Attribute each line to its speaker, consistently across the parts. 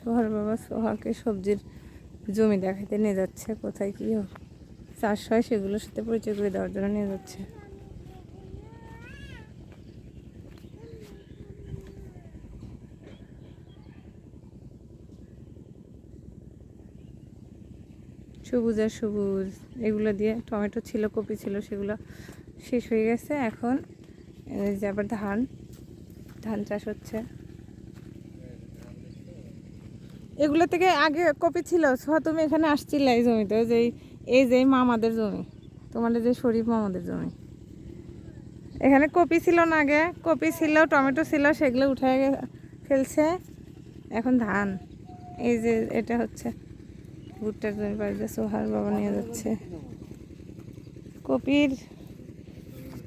Speaker 1: সোহার বাবা সোহাকে সবজির জমি দেখাতে নিয়ে যাচ্ছে, কোথায় কী চাষ হয় সেগুলোর সাথে পরিচয় করে দেওয়ার জন্য নিয়ে যাচ্ছে। সবুজ আর সবুজ, এগুলো দিয়ে টমেটো ছিল, কপি ছিল, সেগুলো শেষ হয়ে গেছে। এখন যে আবার ধান ধান চাষ হচ্ছে। এগুলো থেকে আগে কপি ছিল সোহা তুমি এখানে আসছিলে এই জমিতে, যে এই- যে মামাদের জমি, তোমাদের যে শরীফ মামাদের জমি। এখানে কপি ছিল না আগে, কপি ছিল, টমেটো ছিল, সেগুলো উঠে ফেলছে। এখন ধান, এই যে এটা হচ্ছে, ভুট্টার জমি বাড়িতে সোহার বাবা নিয়ে যাচ্ছে। কপির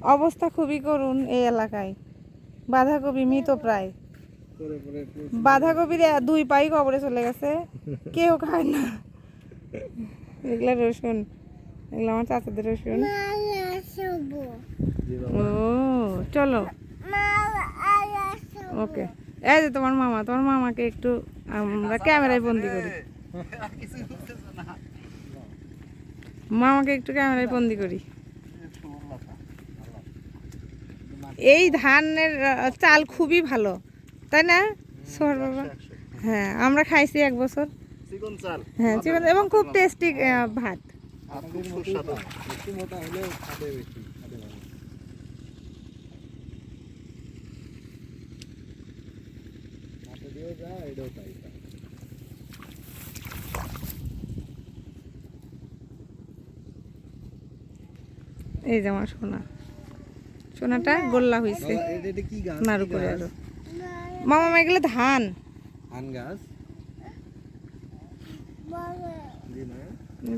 Speaker 1: অবস্থা খুবই করুণ এই এলাকায়, বাঁধাকপি মৃত প্রায়। বাঁধাকপির দুই পাই কবরে চলে গেছে। কেউ খায় না। এগুলা রসুন। এগুলো আমার চাচাদের রসুন। ও, চলো। ওকে। এই যে তোমার মামা, তোমার মামাকে একটু আমরা ক্যামেরায় বন্দি করি। মামাকে একটু ক্যামেরায় বন্দি করি। এই ধানের চাল খুবই ভালো। তাই না? সোহর বাবা। হ্যাঁ আমরা খাইছি এক বছর। হ্যাঁ চিকন এবং খুব টেস্টি ভাত। এই যে আমার সোনা। সোনাটা গোল্লা হয়েছে নাড়ু করে আরও। মামা এগুলো ধান।
Speaker 2: ধান গাছ।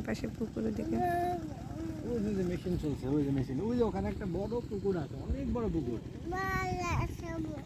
Speaker 1: পাশে পুকুরের দিকে।
Speaker 2: ওই যে মেশিন চলছে ওই যে মেশিন। ওই যে ওখানে একটা বড় পুকুর আছে অনেক বড় পুকুর।